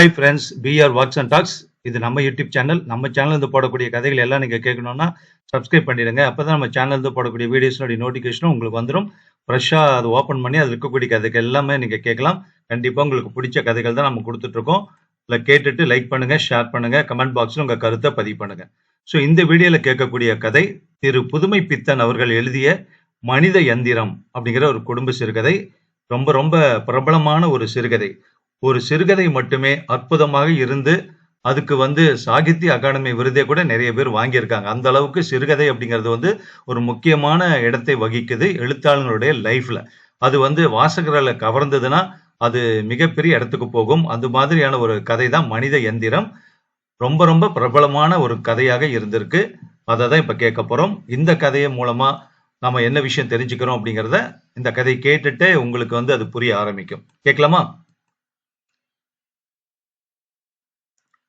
Hi friends PR what's and talks இது நம்ம YouTube channel நம்ம சேனல் இருந்து போடக்கூடிய கதைகள் எல்லாம் நீங்கள் கேட்கணும்னா சப்ஸ்கிரைப் பண்ணிடுங்க. அப்போ தான் நம்ம சேனல் இருந்து போடக்கூடிய வீடியோஸ்னுடைய நோட்டிஃபிகேஷனும் உங்களுக்கு வந்துடும் ஃப்ரெஷ்ஷாக அது ஓப்பன் பண்ணி அதில் இருக்கக்கூடிய கதைகள் எல்லாமே நீங்கள் கேட்கலாம். கண்டிப்பாக உங்களுக்கு பிடிச்ச கதைகள் தான் நம்ம கொடுத்துட்ருக்கோம் இல்லை கேட்டுட்டு லைக் பண்ணுங்கள் ஷேர் பண்ணுங்கள் கமெண்ட் பாக்ஸில் உங்கள் கருத்தை பதிவு பண்ணுங்கள் ஸோ இந்த வீடியோவில் கேட்கக்கூடிய கதை திரு புதுமை பித்தன் அவர்கள் எழுதிய மனித யந்திரம் அப்படிங்கிற ஒரு குடும்ப சிறுகதை. ரொம்ப ரொம்ப பிரபலமான ஒரு சிறுகதை. ஒரு சிறுகதை மட்டுமே அற்புதமாக இருந்து அதுக்கு வந்து சாகித்ய அகாடமி விருதே கூட நிறைய பேர் வாங்கியிருக்காங்க. அந்த அளவுக்கு சிறுகதை அப்படிங்கிறது வந்து ஒரு முக்கியமான இடத்தை வகிக்குது எழுத்தாளர்களுடைய லைஃப்ல. அது வந்து வாசகர்களை கவர்ந்ததுன்னா அது மிகப்பெரிய இடத்துக்கு போகும். அந்த மாதிரியான ஒரு கதை தான் மனித எந்திரம். ரொம்ப ரொம்ப பிரபலமான ஒரு கதையாக இருந்திருக்கு. அதை தான் இப்போ கேட்க போறோம். இந்த கதையை மூலமா நம்ம என்ன விஷயம் தெரிஞ்சுக்கிறோம் அப்படிங்கிறத இந்த கதையை கேட்டுட்டு உங்களுக்கு வந்து அது புரிய ஆரம்பிக்கும். கேட்கலாமா?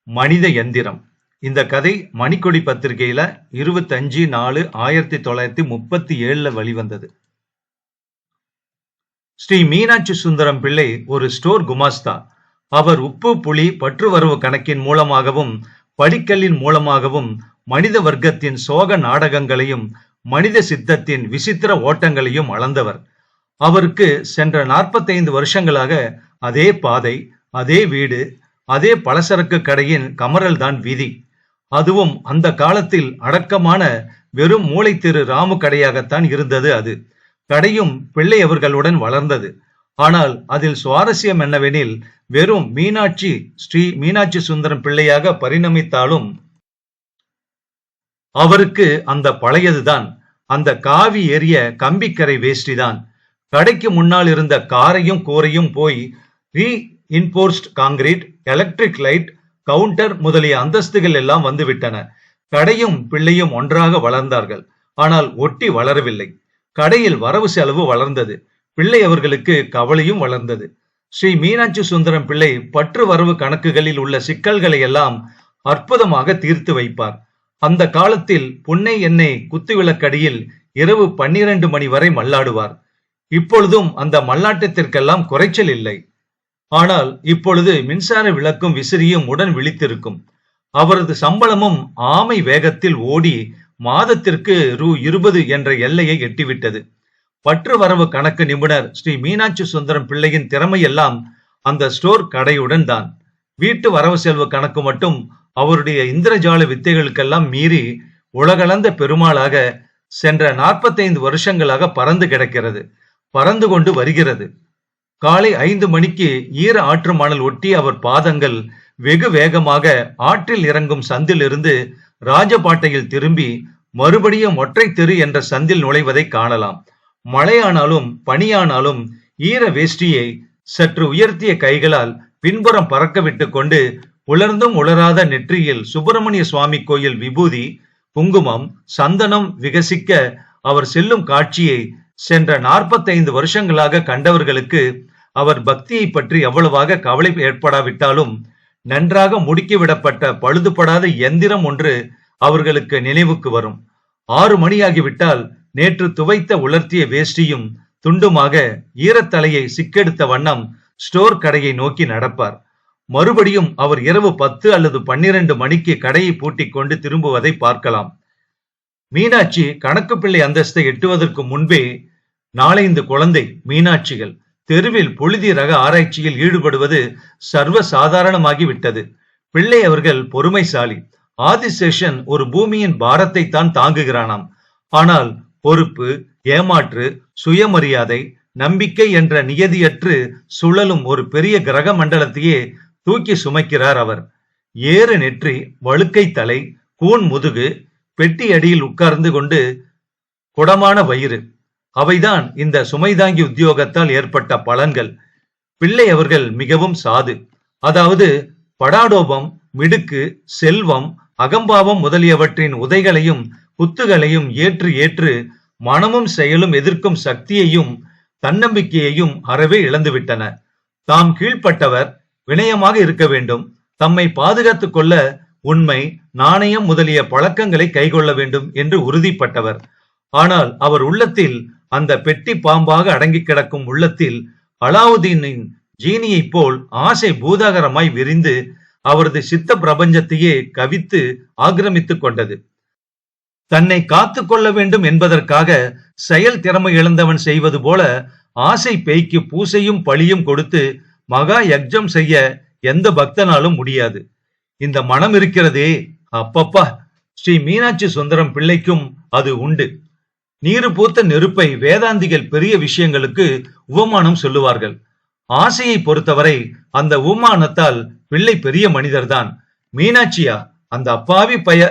மனித எந்திரம். இந்த கதை மணிக்கொடி பத்திரிகையில இருபத்தஞ்சு நாலு ஆயிரத்தி தொள்ளாயிரத்தி முப்பத்தி ஏழுல வெளிவந்தது. ஸ்ரீ மீனாட்சி சுந்தரம் பிள்ளை ஒரு ஸ்டோர் குமாஸ்தா. அவர் உப்பு புளி பற்றுவரவு கணக்கின் மூலமாகவும் படிக்கல்லின் மூலமாகவும் மனித வர்க்கத்தின் சோக நாடகங்களையும் மனித சித்தத்தின் விசித்திர ஓட்டங்களையும் அளந்தவர். அவருக்கு சென்ற நாற்பத்தைந்து வருஷங்களாக அதே பாதை அதே வீடு அதே பலசரக்கு கடையின் கமரல் தான் வீதி. அதுவும் அந்த காலத்தில் அடக்கமான வெறும் மூளை திரு ராமு கடையாகத்தான் இருந்தது அது. கடையும் பிள்ளை அவர்களுடன் வளர்ந்தது. ஆனால் அதில் சுவாரஸ்யம் என்னவெனில் வெறும் மீனாட்சி ஸ்ரீ மீனாட்சி சுந்தரம் பிள்ளையாக பரிணமித்தாலும் அவருக்கு அந்த பழையதுதான். அந்த காவி எரிய கம்பிக்கரை வேஷ்டி தான் கடைக்கு முன்னால் இருந்த காரையும் கூரையும் போய் reinforced concrete electric light counter முதலிய அந்தஸ்துகள் எல்லாம் வந்துவிட்டன. கடையும் பிள்ளையும் ஒன்றாக வளர்ந்தார்கள். ஆனால் ஒட்டி வளரவில்லை. கடையில் வரவு செலவு வளர்ந்தது. பிள்ளை அவர்களுக்கு கவலையும் வளர்ந்தது. ஸ்ரீ மீனாட்சி சுந்தரம் பிள்ளை பற்று வரவு கணக்குகளில் உள்ள சிக்கல்களை எல்லாம் அற்புதமாக தீர்த்து வைப்பார். அந்த காலத்தில் புன்னை எண்ணெய் குத்துவிளக்கடியில் இரவு பன்னிரண்டு மணி வரை மல்லாடுவார். இப்பொழுதும் அந்த மல்லாட்டத்திற்கெல்லாம் குறைச்சல் இல்லை. ஆனால் இப்பொழுது மின்சார விளக்கும் விசிறியும் உடன் விழித்திருக்கும். அவரது சம்பளமும் ஆமை வேகத்தில் ஓடி மாதத்திற்கு ரூ இருபது என்ற எல்லையை எட்டிவிட்டது. பற்று வரவு கணக்கு நிபுணர் ஸ்ரீ மீனாட்சி சுந்தரம் பிள்ளையின் திறமையெல்லாம் அந்த ஸ்டோர் கடையுடன் தான். வீட்டு வரவு செலவு கணக்கு மட்டும் அவருடைய இந்திரஜால வித்தைகளுக்கெல்லாம் மீறி உலகளந்த பெருமாளாக சென்ற நாற்பத்தைந்து வருஷங்களாக பறந்து கிடக்கிறது பறந்து கொண்டு வருகிறது. காலை ஐந்து மணிக்கு ஈர ஆற்று மணல் ஒட்டி அவர் பாதங்கள் வெகு வேகமாக ஆற்றில் இறங்கும் சந்திலிருந்து ராஜபாட்டையில் திரும்பி மறுபடியும் ஒற்றை தெரு என்ற சந்தில் நுழைவதை காணலாம். மழையானாலும் பனியானாலும் ஈர வேஷ்டியை சற்று உயர்த்திய கைகளால் பின்புறம் பறக்க விட்டு கொண்டு உலர்ந்தும் உலராத நெற்றியில் சுப்பிரமணிய சுவாமி கோயில் விபூதி குங்குமம் சந்தனம் விகசிக்க அவர் செல்லும் காட்சியை சென்ற நாற்பத்தைந்து வருஷங்களாக கண்டவர்களுக்கு அவர் பக்தியை பற்றி எவ்வளவாக கவலை ஏற்படாவிட்டாலும் நன்றாக முடுக்கிவிடப்பட்ட பழுதுபடாத எந்திரம் ஒன்று அவர்களுக்கு நினைவுக்கு வரும். ஆறு மணியாகிவிட்டால் நேற்று துவைத்த உலர்த்திய வேஷ்டியும் துண்டுமாக ஈரத்தலையை சிக்கெடுத்த வண்ணம் ஸ்டோர் கடையை நோக்கி நடப்பார். மறுபடியும் அவர் இரவு பத்து அல்லது பன்னிரண்டு மணிக்கு கடையை பூட்டிக் கொண்டு திரும்புவதை பார்க்கலாம். மீனாட்சி கணக்கு பிள்ளை அந்தஸ்தை எட்டுவதற்கு முன்பே நாளைந்து குழந்தை மீனாட்சிகள். தெருவில் பொழுதி ரக ஆராய்ச்சியில் ஈடுபடுவது சர்வ சாதாரணமாகி விட்டது பிள்ளை அவர்கள் பொறுமைசாலி. ஆதிசேஷன் ஒரு பூமியின் பாரத்தை தான் தாங்குகிறானாம். ஆனால் பொறுப்பு ஏமாற்று சுயமரியாதை நம்பிக்கை என்ற நியதியற்று சுழலும் ஒரு பெரிய கிரக மண்டலத்தையே தூக்கி சுமைக்கிறார் அவர். ஏறு நெற்றி வழுக்கை தலை கூன் முதுகு பெட்டி அடியில் உட்கார்ந்து கொண்டு குடமான வயிறு. அவைதான் இந்த சுமைதாங்கி உத்தியோகத்தால் ஏற்பட்ட பலன்கள். பிள்ளை அவர்கள் மிகவும் சாது. அதாவது படாடோபம் மிடுக்கு செல்வம் அகம்பாவம் முதலியவற்றின் உதைகளையும் குத்துகளையும் ஏற்று ஏற்று மனமும் செயலும் எதிர்க்கும் சக்தியையும் தன்னம்பிக்கையையும் அறவே இழந்துவிட்டன. தாம் கீழ்ப்பட்டவர் வினயமாக இருக்க வேண்டும். தம்மை பாதுகாத்துக் கொள்ள உண்மை நாணயம் முதலிய பழக்கங்களை கைகொள்ள வேண்டும் என்று உறுதிப்பட்டவர். ஆனால் அவர் உள்ளத்தில் அந்த பெட்டி பாம்பாக அடங்கி கிடக்கும் உள்ளத்தில் அலாவுதீனின் ஜீனியைப் போல் ஆசை பூதாகரமாய் விரிந்து அவரது சித்த பிரபஞ்சத்தையே கவித்து ஆக்கிரமித்துக் கொண்டது. தன்னை காத்து கொள்ள வேண்டும் என்பதற்காக செயல் திறமை இழந்தவன் செய்வது போல ஆசை பேய்க்கு பூசையும் பழியும் கொடுத்து மகா யக்ஜம் செய்ய எந்த பக்தனாலும் முடியாது. இந்த மனம் இருக்கிறதே. அப்பப்பா. ஸ்ரீ மீனாட்சி சுந்தரம் பிள்ளைக்கும் அது உண்டு. நீரு பூத்த நெருப்பை வேதாந்திகள் பெரிய விஷயங்களுக்கு உபமானம் சொல்லுவார்கள். ஆசையை பொறுத்தவரை அந்த உமானத்தால் பிள்ளை பெரிய மனிதர்தான். மீனாட்சியா அந்த அப்பாவி பய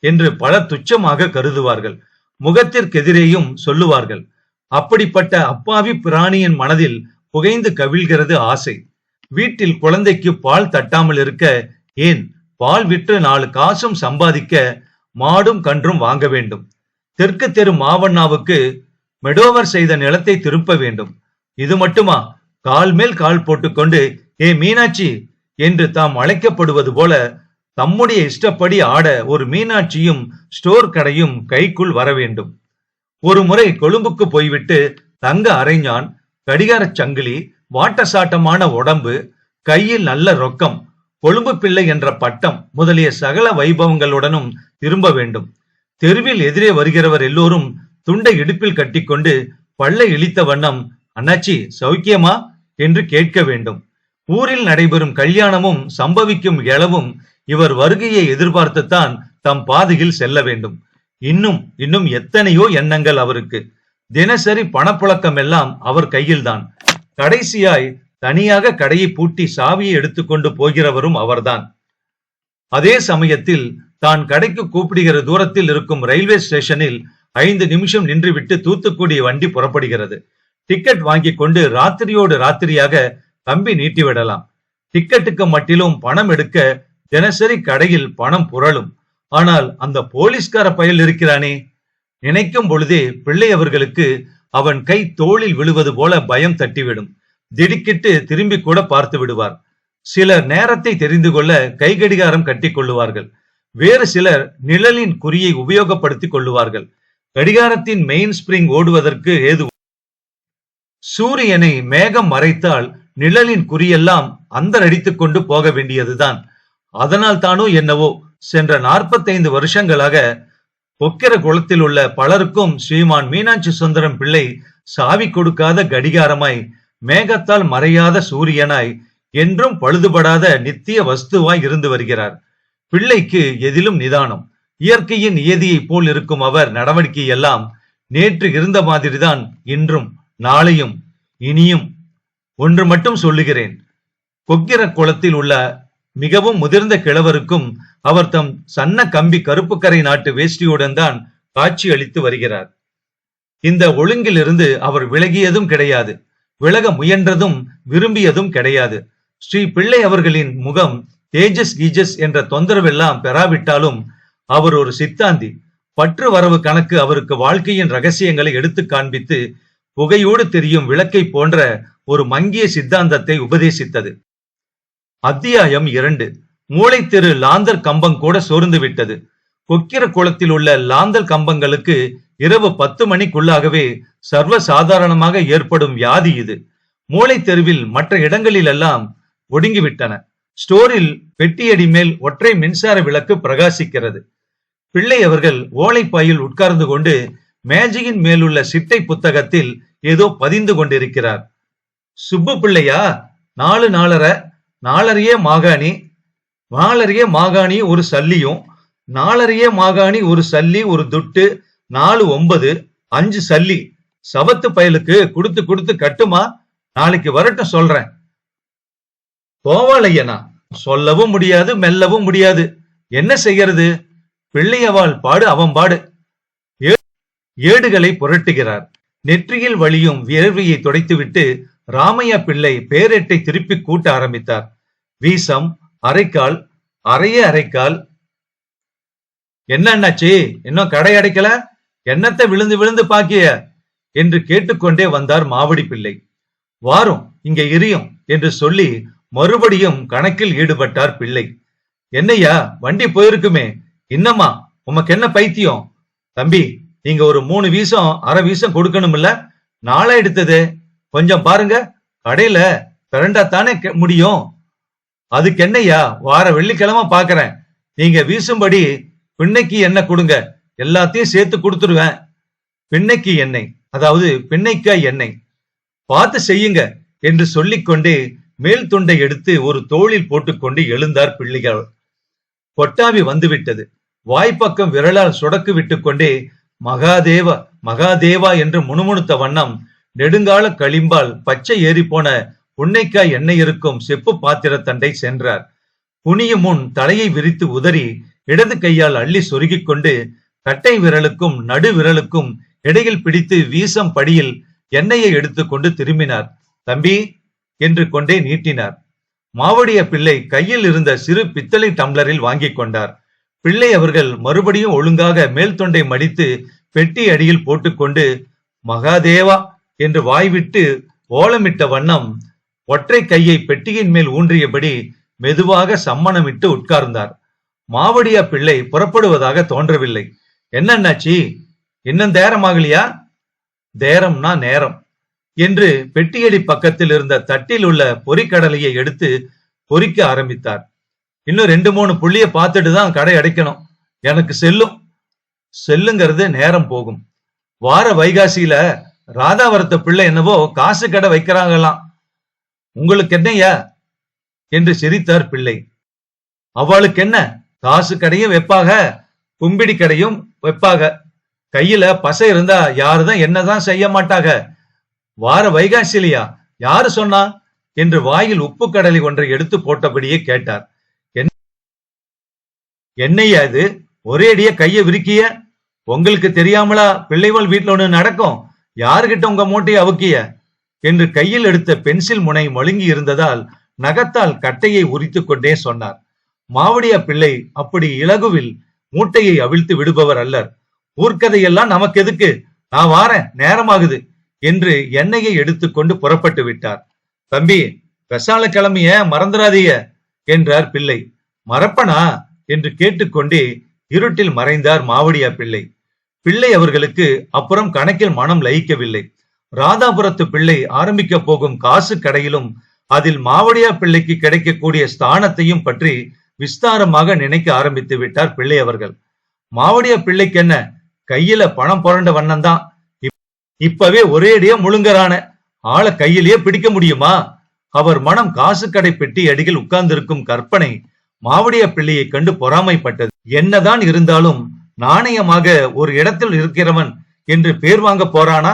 என்று பல துச்சமாக கருதுவார்கள். முகத்திற்கெதிரேயும் சொல்லுவார்கள். அப்படிப்பட்ட அப்பாவி பிராணியின் மனதில் புகைந்து கவிழ்கிறது ஆசை. வீட்டில் குழந்தைக்கு பால் தட்டாமல் இருக்க ஏன்? பால் விற்று நாலு காசும் சம்பாதிக்க மாடும் கன்றும் வாங்க வேண்டும். தெற்கு தெரு மாவண்ணாவுக்கு மெடோவர் செய்த நிலத்தை திருப்ப வேண்டும். இது மட்டுமா? கால் மேல் கால் போட்டுக்கொண்டு ஏ மீனாட்சி என்று தாம் அழைக்கப்படுவது போல தம்முடைய இஷ்டப்படி ஆட ஒரு மீனாட்சியும் ஸ்டோர் கடையும் கைக்குள் வர வேண்டும். ஒரு முறை கொழும்புக்கு போய்விட்டு தங்க அரைஞான் கடிகாரச் சங்கிலி வாட்டசாட்டமான உடம்பு கையில் நல்ல ரொக்கம் கொழும்பு பிள்ளை என்ற பட்டம் முதலிய சகல வைபவங்களுடனும் திரும்ப வேண்டும். தெருவில் எதிரே வருகிறவர் எல்லோரும் துண்டை இடுப்பில் கட்டிக்கொண்டு பல்லை இழித்த வண்ணம் அண்ணாச்சி சௌக்கியமா? என்று கேட்க வேண்டும். ஊரில் நடைபெறும் கல்யாணமும் சம்பவிக்கும் இளவும் இவர் வருகையை எதிர்பார்த்துத்தான் தம் பாதையில் செல்ல வேண்டும். இன்னும் இன்னும் எத்தனையோ எண்ணங்கள் அவருக்கு. தினசரி பணப்புழக்கம் எல்லாம் அவர் கையில்தான். கடைசியாய் தனியாக கடையை பூட்டி சாவியை எடுத்துக்கொண்டு போகிறவரும் அவர்தான். அதே சமயத்தில் தான் கடைக்கு கூப்பிடுகிற தூரத்தில் இருக்கும் ரயில்வே ஸ்டேஷனில் ஐந்து நிமிஷம் நின்றுவிட்டு தூத்துக்குடி வண்டி புறப்படுகிறது. டிக்கெட் வாங்கி கொண்டு ராத்திரியோடு ராத்திரியாக கம்பி நீட்டிவிடலாம். டிக்கெட்டுக்கு மட்டிலும் பணம் எடுக்க தினசரி கடையில் பணம் புரளும். ஆனால் அந்த போலீஸ்கார பயல் இருக்கிறானே? நினைக்கும் பொழுதே பிள்ளை அவர்களுக்கு அவன் கை தோளில் விழுவது போல பயம் தட்டிவிடும். திடுக்கிட்டு திரும்பி கூட பார்த்து விடுவார். சிலர் நேரத்தை தெரிந்து கொள்ள கை கடிகாரம் கட்டிக் கொள்ளுவார்கள். வேறு சிலர் நிழலின் குறியை உபயோகப்படுத்திக் கொள்ளுவார்கள். கடிகாரத்தின் மெயின் ஸ்பிரிங் ஓடுவதற்கு ஏது சூரியனை மேகம் மறைத்தால் நிழலின் குறியெல்லாம் அந்த அடித்துக் கொண்டு போக வேண்டியதுதான். அதனால் தானோ என்னவோ சென்ற நாற்பத்தைந்து வருஷங்களாக பொக்கிர குளத்தில் உள்ள பலருக்கும் ஸ்ரீமான் மீனாட்சி சுந்தரம் பிள்ளை சாவி கொடுக்காத கடிகாரமாய் மேகத்தால் மறையாத சூரியனாய் என்றும் பழுதுபடாத நித்திய வஸ்துவாய் இருந்து வருகிறார். பிள்ளைக்கு எதிலும் நிதானம். இயற்கையின் நியதியைப் போல் இருக்கும் அவர் நடவடிக்கை எல்லாம் நேற்று இருந்த மாதிரிதான் இன்றும் நாளையும் இனியும் ஒன்று மட்டும் சொல்லுகிறேன். கொக்கிர குளத்தில் உள்ள மிகவும் முதிர்ந்த கிழவருக்கும் அவர் தம் சன்ன கம்பி கருப்புக்கரை நாட்டு வேஷ்டியுடன் தான் காட்சி அளித்து வருகிறார். இந்த ஒழுங்கிலிருந்து அவர் விலகியதும் கிடையாது. விலக முயன்றதும் விரும்பியதும் கிடையாது. ஸ்ரீ பிள்ளை அவர்களின் முகம் தேஜஸ் கீஜஸ் என்ற தொந்தரவெல்லாம் பெறாவிட்டாலும் அவர் ஒரு சித்தாந்தி. பற்று வரவு கணக்கு அவருக்கு வாழ்க்கையின் ரகசியங்களை எடுத்து காண்பித்து புகையோடு தெரியும் விளக்கை போன்ற ஒரு மங்கிய சித்தாந்தத்தை உபதேசித்தது. அத்தியாயம் இரண்டு. மூளைத்தெரு லாந்தர் கம்பம் கூட சோர்ந்து விட்டது. கொக்கிர குளத்தில் உள்ள லாந்தர் கம்பங்களுக்கு இரவு பத்து மணிக்குள்ளாகவே சர்வ சாதாரணமாக ஏற்படும் வியாதி இது. மூளை தெருவில் மற்ற இடங்களிலெல்லாம் ஒடுங்கிவிட்டன ஸ்டோரில் பெட்டியடி மேல் ஒற்றை மின்சார விளக்கு பிரகாசிக்கிறது. பிள்ளை அவர்கள் ஓலைப்பாயில் உட்கார்ந்து கொண்டு மேஜையின் மேலுள்ள சிட்டை புத்தகத்தில் ஏதோ பதிந்து கொண்டிருக்கிறார். சுப்பு பிள்ளையா நாலு நாலரை நாலரையே மாகாணி நாலரையே மாகாணி ஒரு சல்லியும் நாலரையே மாகாணி ஒரு சல்லி ஒரு துட்டு நாலு ஒன்பது அஞ்சு சல்லி. சவத்து பயலுக்கு கொடுத்து கொடுத்து கட்டுமா? நாளைக்கு வரட்டும் சொல்றேன். கோவாலையனா சொல்லவும் முடியாது மெல்லவும் முடியாது. என்ன செய்யறது பிள்ளையவாள் பாடு அவன் பாடு. ஏடுகளை புரட்டுகிறார். நெற்றியில் வழியும் வியர்வையை துடைத்துவிட்டு ராமையா பிள்ளை பேரெட்டை திருப்பி கூட்ட ஆரம்பித்தார். வீசம் அரைக்கால் அரைய அரைக்கால். என்ன அண்ணாச்சி இன்னும் கடை அடைக்கல? என்னத்தை விழுந்து விழுந்து பாக்கிய? என்று கேட்டுக்கொண்டே வந்தார் மாவடி பிள்ளை. வாரும் இங்க இரியும் என்று சொல்லி மறுபடியும் கணக்கில் ஈடுபட்டார் பிள்ளை. என்னய்யா வண்டி போயிருக்குமே. என்னம்மா உமக்கு என்ன பைத்தியம்? தம்பி நீங்க ஒரு மூணு வீசம் அரை வீசம் கொடுக்கணும்ல? நாளா எடுத்தது. கொஞ்சம் பாருங்க கடையில பிறண்டா தானே முடியும். அதுக்கு என்னய்யா வார வெள்ளிக்கிழமை பாக்குறேன். நீங்க வீசும்படி பின்னைக்கு எண்ணெய் கொடுங்க. எல்லாத்தையும் சேர்த்து கொடுத்துருவேன். பின்னைக்கு எண்ணெய் அதாவது பின்னைக்காய் எண்ணெய். பார்த்து செய்யுங்க என்று சொல்லிக்கொண்டு மேல் துண்டை எடுத்து ஒரு தோளில் போட்டுக்கொண்டு எழுந்தார் பிள்ளைகள். கொட்டாவி வந்துவிட்டது. வாய்ப்பக்கம் விரலால் சுடக்கு விட்டுக்கொண்டே மகாதேவா மகாதேவா என்று முணுமுணுத்த வண்ணம் நெடுங்கால களிம்பால் பச்சை ஏறி போன புன்னைக்காய் எண்ணெய் இருக்கும் செப்பு பாத்திரத்தண்டை சென்றார். புனிய முன் தலையை விரித்து உதறி இடது கையால் அள்ளி சொருகிக் கொண்டு கட்டை விரலுக்கும் நடு விரலுக்கும் இடையில் பிடித்து வீசம் படியில் எண்ணெயை எடுத்துக்கொண்டு திரும்பினார். தம்பி என்று கொண்டே நீட்டினார். மாவடிய பிள்ளை கையில் இருந்த சிறு பித்தளை டம்ளரில் வாங்கிக் கொண்டார். பிள்ளை அவர்கள் மறுபடியும் ஒழுங்காக மேல் தொண்டை மடித்து பெட்டி அடியில் போட்டுக்கொண்டு மகாதேவா என்று வாய்விட்டு ஓலமிட்ட வண்ணம் ஒற்றை கையை பெட்டியின் மேல் ஊன்றியபடி மெதுவாக சம்மணமிட்டு உட்கார்ந்தார். மாவடியா பிள்ளை புறப்படுவதாக தோன்றவில்லை. என்னன்னாச்சி இன்னும் தேரமாகலையா? தேரம்னா நேரம். என்று பெட்டியடி பக்கத்தில் இருந்த தட்டில் உள்ள பொறிக்கடலையை எடுத்து பொறிக்க ஆரம்பித்தார். இன்னும் ரெண்டு மூணு புள்ளிய பார்த்துட்டு தான் கடை அடைக்கணும். எனக்கு செல்லும். செல்லுங்கிறது நேரம் போகும். வார வைகாசியில ராதாவரத்த பிள்ளை என்னவோ காசு கடை வைக்கிறாங்களாம். உங்களுக்கு என்னய்யா? என்று சிரித்தார் பிள்ளை. அவளுக்கு என்ன? காசு கடையும் வைப்பாக கும்பிடி கடையும் வைப்பாக. கையில பசை இருந்தா யாருதான் என்னதான் செய்ய மாட்டாங்க வார வைகாசிலியா? யாரு சொன்னா? என்று வாயில் உப்பு கடலை ஒன்றை எடுத்து போட்டபடியே கேட்டார். "என்ன- அது இது? ஒரே அடியா கைய விரிக்கிய? உங்களுக்கு தெரியாமலா பிள்ளைவாள் வீட்டுல ஒண்ணு நடக்கும்? யாருகிட்ட உங்க மூட்டையை அவுக்கிய? என்று கையில் எடுத்த பென்சில் முனை மழுங்கி இருந்ததால் நகத்தால் கட்டையை உரித்துக் கொண்டே சொன்னார். மாவடியா பிள்ளை அப்படி இலகுவில் மூட்டையை அவிழ்த்து விடுபவர் அல்லர். ஊர்க்கதையெல்லாம் நமக்கு எதுக்கு? நான் வாரேன் நேரமாகுது. என்று எண்ணெயை எடுத்துக்கொண்டு புறப்பட்டு விட்டார். தம்பி வெசால கிளம்பிய மறந்துடாதீய என்றார் பிள்ளை. மறப்பனா? என்று கேட்டுக்கொண்டே இருட்டில் மறைந்தார் மாவடியா பிள்ளை. பிள்ளை அவர்களுக்கு அப்புறம் கணக்கில் மனம் லயிக்கவில்லை. ராதாபுரத்து பிள்ளை ஆரம்பிக்க போகும் காசு கடையிலும் அதில் மாவடியா பிள்ளைக்கு கிடைக்கக்கூடிய ஸ்தானத்தையும் பற்றி விஸ்தாரமாக நினைக்க ஆரம்பித்து விட்டார் பிள்ளை அவர்கள். மாவடியா பிள்ளைக்கு என்ன? கையில பணம் புரண்ட வண்ணம்தான். இப்பவே ஒரேடியா முழுங்கறான. ஆளை கையிலேயே பிடிக்க முடியுமா? அவர் மனம் காசு கடை பெட்டி அடியில் உட்கார்ந்திருக்கும் கற்பனை மாவடியா பிள்ளையை கண்டு பொறாமைப்பட்டது. என்னதான் இருந்தாலும் நாணயமாக ஒரு இடத்தில் இருக்கிறவன் என்று பேர் வாங்க போறானா?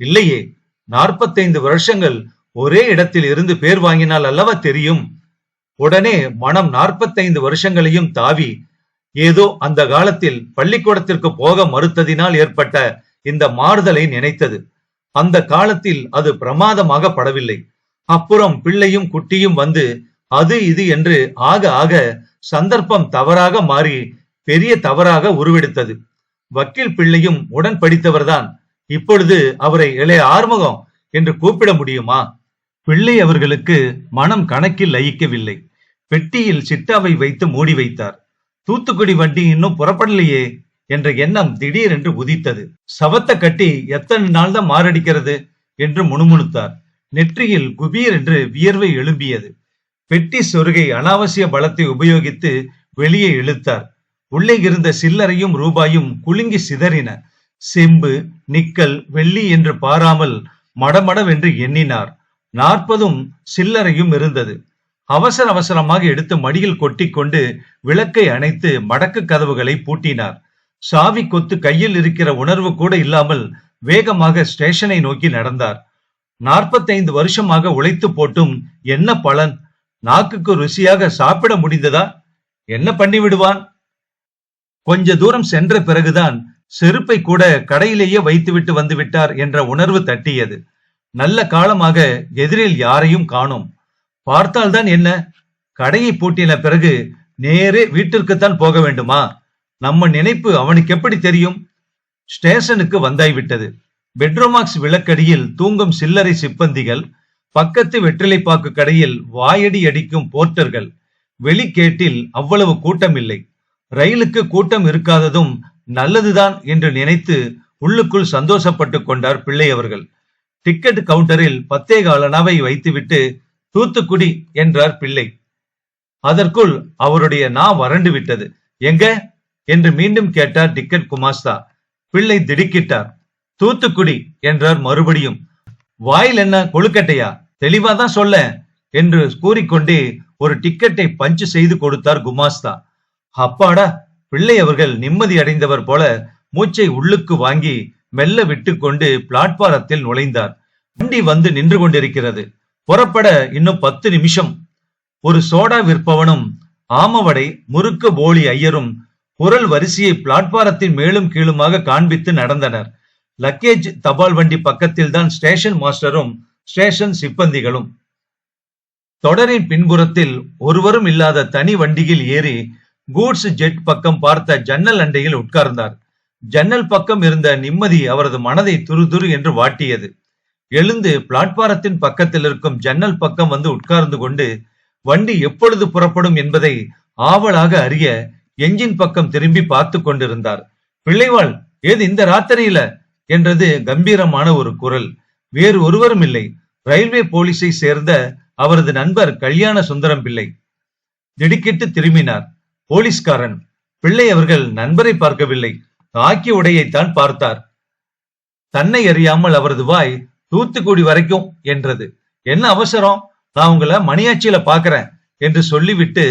இல்லையே. நாற்பத்தைந்து வருஷங்கள் ஒரே இடத்தில் இருந்து பேர் வாங்கினால் அல்லவா தெரியும்? உடனே மனம் நாற்பத்தைந்து வருஷங்களையும் தாவி ஏதோ அந்த காலத்தில் பள்ளிக்கூடத்திற்கு போக மறுத்ததினால் ஏற்பட்ட இந்த மாறுதலை நினைத்தது. அந்த காலத்தில் அது பிரமாதமாக படவில்லை அப்புறம் பிள்ளையும் குட்டியும் வந்து அது இது என்று ஆக ஆக சந்தர்ப்பம் தவறாக மாறி பெரிய தவறாக உருவெடுத்தது. வக்கீல் பிள்ளையும் உடன் படித்தவர்தான். இப்பொழுது அவரை இளைய ஆறுமுகம் என்று கூப்பிட முடியுமா? பிள்ளை அவர்களுக்கு மனம் கணக்கில் லயிக்கவில்லை. பெட்டியில் சிட்டாவை வைத்து மூடி வைத்தார். தூத்துக்குடி வண்டி இன்னும் புறப்படலையே. என்ற எண்ணம் திடீரென்று உதித்தது. சவத்தை கட்டி எத்தனை நாள் தான் மாரடிக்கிறது என்று முணுமுணுத்தார். நெற்றியில் குபீர் என்று வியர்வை எழும்பியது. பெட்டி சொருகை அனாவசிய பலத்தை உபயோகித்து வெளியே இழுத்தார். உள்ளே இருந்த சில்லறையும் ரூபாயும் குலுங்கி சிதறின. செம்பு நிக்கல் வெள்ளி என்று பாராமல் மடமடவென்று எண்ணினார். நாற்பதும் சில்லறையும் இருந்தது. அவசர அவசரமாக எடுத்து மடியில் கொட்டிக்கொண்டு விளக்கை அணைத்து மடக்கு கதவுகளை பூட்டினார். சாவி கொத்து கையில் இருக்கிற உணர்வு கூட இல்லாமல் வேகமாக ஸ்டேஷனை நோக்கி நடந்தார். நாற்பத்தைந்து வருஷமாக உழைத்து போட்டும் என்ன பலன்? நாக்குக்கு ருசியாக சாப்பிட முடிந்ததா? என்ன பண்ணி விடுவான்? கொஞ்ச தூரம் சென்ற பிறகுதான் செருப்பை கூட கடையிலேயே வைத்துவிட்டு வந்து விட்டார் என்ற உணர்வு தட்டியது. நல்ல காலமாக எதிரில் யாரையும் காணோம். பார்த்தால்தான் என்ன? கடையை பூட்டின பிறகு நேரே வீட்டிற்குத்தான் போக வேண்டுமா? நம்ம நினைப்பு அவனுக்கு எப்படி தெரியும்? ஸ்டேஷனுக்கு வந்தாய்விட்டது பெட்ரோமாக்ஸ் விளக்கடியில் தூங்கும் சில்லறை சிப்பந்திகள் பக்கத்து வெற்றிலைப்பாக்கு கடையில் வாயடி அடிக்கும் போர்ட்டர்கள் வெளிக்கேட்டில் அவ்வளவு கூட்டம் இல்லை ரயிலுக்கு கூட்டம் இருக்காததும் நல்லதுதான் என்று நினைத்து உள்ளுக்குள் சந்தோஷப்பட்டு கொண்டார் பிள்ளை அவர்கள். டிக்கெட் கவுண்டரில் பத்தே காலனாவை வைத்துவிட்டு தூத்துக்குடி என்றார் பிள்ளை. அதற்குள் அவருடைய நா வறண்டு விட்டது. எங்க? என்று மீண்டும் கேட்டார் டிக்கெட் குமாஸ்தா. பிள்ளை திடுக்கிட்டார். தூத்துக்குடி என்றார் மறுபடியும். வாயில் என்ன கொழுக்கட்டையா? தெளிவாதான் சொல்ல என்று கூறிக்கொண்டே ஒரு டிக்கெட்டை பஞ்சு செய்து கொடுத்தார் குமாஸ்தா. அப்பாடா பிள்ளை அவர்கள் நிம்மதி அடைந்தவர் போல மூச்சை உள்ளுக்கு வாங்கி மெல்ல விட்டுக்கொண்டு பிளாட்பாரத்தில் நுழைந்தார். வண்டி வந்து நின்று கொண்டிருக்கிறது. புறப்பட இன்னும் பத்து நிமிஷம். ஒரு சோடா விற்பவனும் ஆமவடை முறுக்கு போலி ஐயரும் குரல் வரிசையை பிளாட்பாரத்தின் மேலும் கீழுமாக காண்பித்து நடந்தனர். லக்கேஜ் தபால் வண்டி பக்கத்தில் தான் ஸ்டேஷன் மாஸ்டரும் ஸ்டேஷன் சிப்பந்திகளும். தொடரின் பின்புறத்தில் ஒருவரும் இல்லாத தனி வண்டியில் ஏறி கூட்ஸ் ஜெட் பக்கம் பார்த்த ஜன்னல் அண்டையில் உட்கார்ந்தார். ஜன்னல் பக்கம் இருந்த நிம்மதி அவரது மனதை துரு துரு என்று வாட்டியது. எழுந்து பிளாட்பாரத்தின் பக்கத்தில் இருக்கும் ஜன்னல் பக்கம் வந்து உட்கார்ந்து கொண்டு வண்டி எப்பொழுது புறப்படும் என்பதை ஆவலாக அறிய எஞ்சின் பக்கம் திரும்பி பார்த்து கொண்டிருந்தார். பிள்ளைவாள் ஏது இந்த ராத்திரியில? என்றது கம்பீரமான ஒரு குரல். வேறு ஒருவரும் இல்லை. ரயில்வே போலீஸை சேர்ந்த அவரது நண்பர் கல்யாண சுந்தரம் பிள்ளை. திடுக்கிட்டு திரும்பினார். போலீஸ்காரன் பிள்ளை அவர்கள் நண்பரை பார்க்கவில்லை. ஆக்கிய உடையைத்தான் பார்த்தார். தன்னை அறியாமல் அவரது வாய் தூத்துக்குடி வரைக்கும் என்றது. என்ன அவசரம்? நான் உங்களை மணியாட்சியில பாக்குறேன் என்று சொல்லிவிட்டு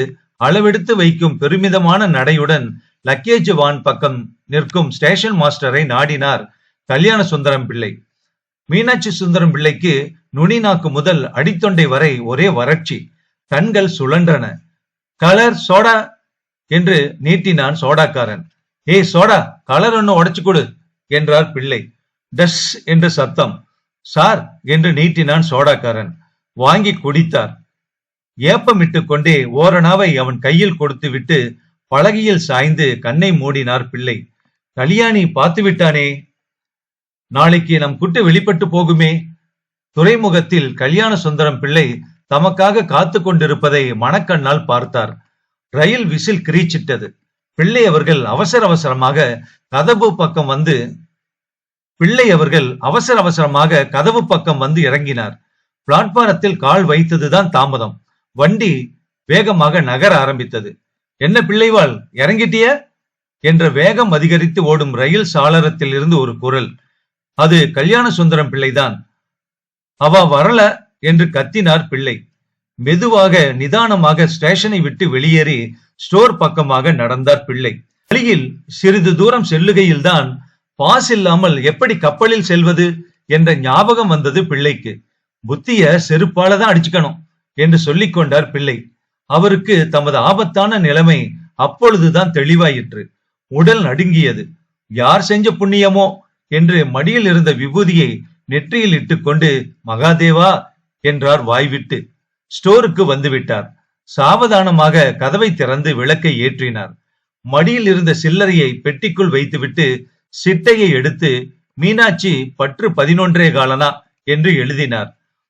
அளவெடுத்து வைக்கும் பெருமிதமான நடையுடன் லக்கேஜ் வான் பக்கம் நிற்கும் ஸ்டேஷன் மாஸ்டரை நாடினார் கல்யாண சுந்தரம் பிள்ளை. மீனாட்சி சுந்தரம் பிள்ளைக்கு நுனி நாக்கு முதல் அடித்தொண்டை வரை ஒரே வறட்சி. கண்கள் சுழன்றன. கலர் சோடா என்று நீட்டினான் சோடாக்காரன். ஏய் சோடா கலர் ஒன்னு உடைச்சு கொடு என்றார் பிள்ளை. டஸ் என்று சத்தம். சார் என்று நீட்டினான் சோடாக்காரன். வாங்கி குடித்தார். ஏப்பமிட்டு கொண்டே ஓரணாவை அவன் கையில் கொடுத்து விட்டு பலகையில் சாய்ந்து கண்ணை மூடினார் பிள்ளை. கல்யாணி பார்த்து விட்டானே நாளைக்கு நம் குட்டு வெளிப்பட்டு போகுமே? துறைமுகத்தில் கல்யாண சுந்தரம் பிள்ளை தமக்காக காத்து கொண்டிருப்பதை மணக்கண்ணால் பார்த்தார். ரயில் விசில் கிரீச்சிட்டது. பிள்ளை அவர்கள் அவசர அவசரமாக கதவு பக்கம் வந்து பிள்ளை அவர்கள் அவசர அவசரமாக கதவு பக்கம் வந்து இறங்கினார். பிளாட்பாரத்தில் கால் வைத்ததுதான் தாமதம். வண்டி வேகமாக நகர ஆரம்பித்தது. என்ன பிள்ளைவாள் இறங்கிட்டிய? என்ற வேகம் அதிகரித்து ஓடும் ரயில் சாளரத்தில் இருந்து ஒரு குரல். அது கல்யாண சுந்தரம் பிள்ளைதான். அவ வரல என்று கத்தினார் பிள்ளை. மெதுவாக நிதானமாக ஸ்டேஷனை விட்டு வெளியேறி ஸ்டோர் பக்கமாக நடந்தார் பிள்ளை. வழியில் சிறிது தூரம் செல்லுகையில்தான் பாஸ் இல்லாமல் எப்படி கப்பலில் செல்வது? என்ற ஞாபகம் வந்தது பிள்ளைக்கு. புத்திய செருப்பால தான் அடிச்சுக்கணும். என்று சொல்லிக் கொண்டார் பிள்ளை. அவருக்கு தமது ஆபத்தான நிலைமை அப்பொழுதுதான் தெளிவாயிற்று. உடல் நடுங்கியது. யார் செஞ்ச புண்ணியமோ? என்று மடியில் இருந்த விபூதியை நெற்றியில் இட்டுக்கொண்டு மகாதேவா! என்றார் வாய்விட்டு. ஸ்டோருக்கு வந்துவிட்டார். சாவதானமாக கதவை திறந்து விளக்கை ஏற்றினார். மடியில் இருந்த சில்லறையை பெட்டிக்குள் வைத்துவிட்டு சிட்டையை எடுத்து மீனாட்சி பற்று பதினொன்றே காலனா? என்று எழுதினார்.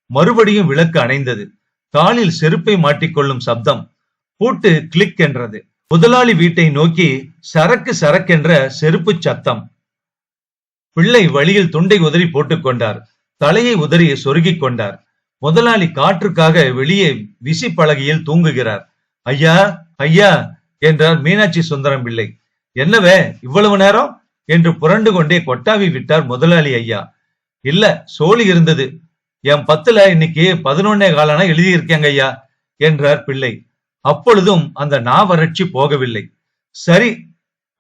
மறுபடியும் விளக்கு அணைந்தது. காலில் செருப்பை மாட்டிக்கொள்ளும் சப்தம். பூட்டு கிளிக் என்றது. முதலாளி வீட்டை நோக்கி சரக்கு சரக்கென்ற செருப்பு சத்தம். பிள்ளை வழியில் துண்டை உதறி போட்டுக்கொண்டார் தலையை உதறி சொருகிக் கொண்டார். முதலாளி காற்றுக்காக வெளியே விசி பலகையில் தூங்குகிறார். ஐயா ஐயா என்றார் மீனாட்சி சுந்தரம் பிள்ளை. என்னவே இவ்வளவு நேரம்? என்று புரண்டு கொண்டே கொட்டாவி விட்டார் முதலாளி ஐயா. இல்ல சோழி இருந்தது. என் பத்துல இன்னைக்கு பதினொன்னே காலான எழுதியிருக்கேங்க ஐயா என்றார் பிள்ளை. அப்பொழுதும் அந்த நாவறட்சி போகவில்லை. சரி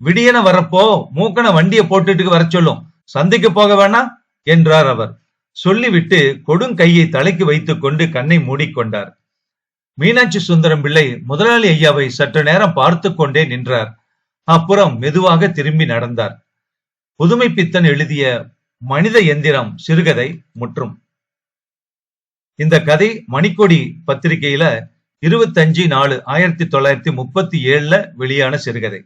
விடியன வரப்போ மூக்கன வண்டியை போட்டுட்டு வர சொல்லும். சந்தைக்கு போக வேணாம் என்றார் அவர். சொல்லிவிட்டு கொடுங்கையை தலைக்கு வைத்துக் கொண்டு கண்ணை மூடிக்கொண்டார் மீனாட்சி சுந்தரம் பிள்ளை முதலாளி ஐயாவை சற்று நேரம் பார்த்து கொண்டே நின்றார். அப்புறம் மெதுவாக திரும்பி நடந்தார். புதுமை பித்தன் எழுதிய மனித எந்திரம் சிறுகதை முற்றும். இந்த கதை மணிக்கொடி பத்திரிகையில இருபத்தஞ்சு நாலு ஆயிரத்தி தொள்ளாயிரத்தி முப்பத்தி ஏழுல வெளியான சிறுகதை.